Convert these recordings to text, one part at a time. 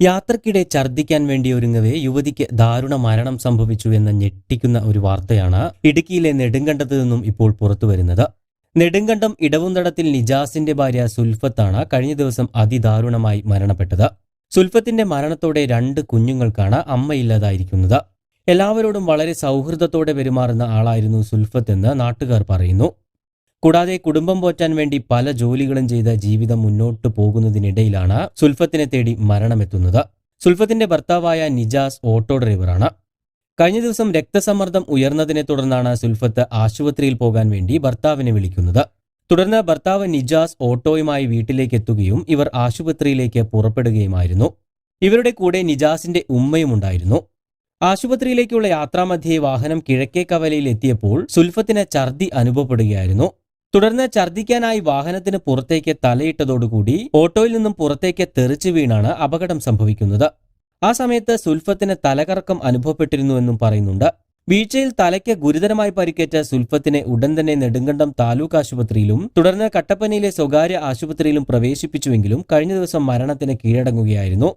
യാത്രക്കിടെ ഛർദ്ദിക്കാൻ വേണ്ടി ഒരുങ്ങവേ യുവതിക്ക് ദാരുണ മരണം സംഭവിച്ചു എന്ന ഞെട്ടിക്കുന്ന ഒരു വാർത്തയാണ് ഇടുക്കിയിലെ നെടുങ്കണ്ടത്ത് നിന്നും ഇപ്പോൾ പുറത്തുവരുന്നത് നെടുങ്കണ്ടം ഇടവുന്തടത്തിൽ നിജാസിന്റെ ഭാര്യ സുൽഫത്താണ് കഴിഞ്ഞ ദിവസം അതിദാരുണമായി മരണപ്പെട്ടത്. സുൽഫത്തിന്റെ മരണത്തോടെ രണ്ട് കുഞ്ഞുങ്ങൾക്കാണ് അമ്മയില്ലാതായിരിക്കുന്നത്. എല്ലാവരോടും വളരെ സൗഹൃദത്തോടെ പെരുമാറുന്ന ആളായിരുന്നു സുൽഫത്ത് എന്ന് നാട്ടുകാർ പറയുന്നു. കൂടാതെ കുടുംബം പോറ്റാൻ വേണ്ടി പല ജോലികളും ചെയ്ത ജീവിതം മുന്നോട്ടു പോകുന്നതിനിടയിലാണ് സുൽഫത്തിനെ തേടി മരണമെത്തുന്നത്. സുൽഫത്തിന്റെ ഭർത്താവായ നിജാസ് ഓട്ടോ ഡ്രൈവറാണ്. കഴിഞ്ഞ ദിവസം രക്തസമ്മർദ്ദം ഉയർന്നതിനെ തുടർന്നാണ് സുൽഫത്ത് ആശുപത്രിയിൽ പോകാൻ വേണ്ടി ഭർത്താവിനെ വിളിക്കുന്നത്. തുടർന്ന് ഭർത്താവ് നിജാസ് ഓട്ടോയുമായി വീട്ടിലേക്ക് എത്തുകയും ഇവർ ആശുപത്രിയിലേക്ക് പുറപ്പെടുകയുമായിരുന്നു. ഇവരുടെ കൂടെ നിജാസിന്റെ ഉമ്മയും ഉണ്ടായിരുന്നു. ആശുപത്രിയിലേക്കുള്ള യാത്രാമധ്യേ വാഹനം കിഴക്കേ കവലയിൽ എത്തിയപ്പോൾ സുൽഫത്തിന് ഛർദി അനുഭവപ്പെടുകയായിരുന്നു. തുടർന്ന് ഛർദ്ദിക്കാനായി വാഹനത്തിന് പുറത്തേക്ക് തലയിട്ടതോടുകൂടി ഓട്ടോയിൽ നിന്നും പുറത്തേക്ക് തെറിച്ചു വീണാണ് അപകടം സംഭവിക്കുന്നത്. ആ സമയത്ത് സുൽഫത്തിന് തലകറക്കം അനുഭവപ്പെട്ടിരുന്നുവെന്നും പറയുന്നുണ്ട്. വീഴ്ചയിൽ തലയ്ക്ക് ഗുരുതരമായി പരിക്കേറ്റ സുൽഫത്തിനെ ഉടൻ തന്നെ നെടുങ്കണ്ടം താലൂക്ക് ആശുപത്രിയിലും തുടർന്ന് കട്ടപ്പനയിലെ സ്വകാര്യ ആശുപത്രിയിലും പ്രവേശിപ്പിച്ചുവെങ്കിലും കഴിഞ്ഞ ദിവസം മരണത്തിന് കീഴടങ്ങുകയായിരുന്നു.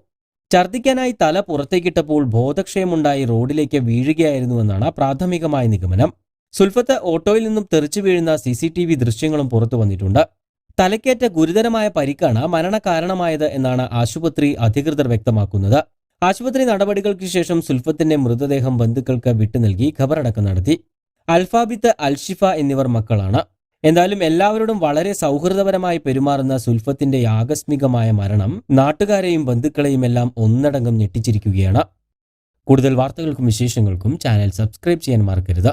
ഛർദ്ദിക്കാനായി തല പുറത്തേക്കിട്ടപ്പോൾ ബോധക്ഷയമുണ്ടായി റോഡിലേക്ക് വീഴുകയായിരുന്നുവെന്നാണ് പ്രാഥമികമായ നിഗമനം. സുൽഫത്ത് ഓട്ടോയിൽ നിന്നും തെറിച്ചു വീഴുന്ന സി സി ടി വി ദൃശ്യങ്ങളും പുറത്തു വന്നിട്ടുണ്ട്. തലക്കേറ്റ ഗുരുതരമായ പരിക്കാണ് മരണകാരണമായത് എന്നാണ് ആശുപത്രി അധികൃതർ വ്യക്തമാക്കുന്നത്. ആശുപത്രി നടപടികൾക്ക് ശേഷം സുൽഫത്തിന്റെ മൃതദേഹം ബന്ധുക്കൾക്ക് വിട്ടു നൽകി ഖബറടക്കം നടത്തി. അൽഫാബിത്ത് അൽഷിഫ എന്നിവർ മക്കളാണ്. എന്തായാലും എല്ലാവരോടും വളരെ സൗഹൃദപരമായി പെരുമാറുന്ന സുൽഫത്തിന്റെ ആകസ്മികമായ മരണം നാട്ടുകാരെയും ബന്ധുക്കളെയും എല്ലാം ഒന്നടങ്കം ഞെട്ടിച്ചിരിക്കുകയാണ്. കൂടുതൽ വാർത്തകൾക്കും വിശേഷങ്ങൾക്കും ചാനൽ സബ്സ്ക്രൈബ് ചെയ്യാൻ മറക്കരുത്.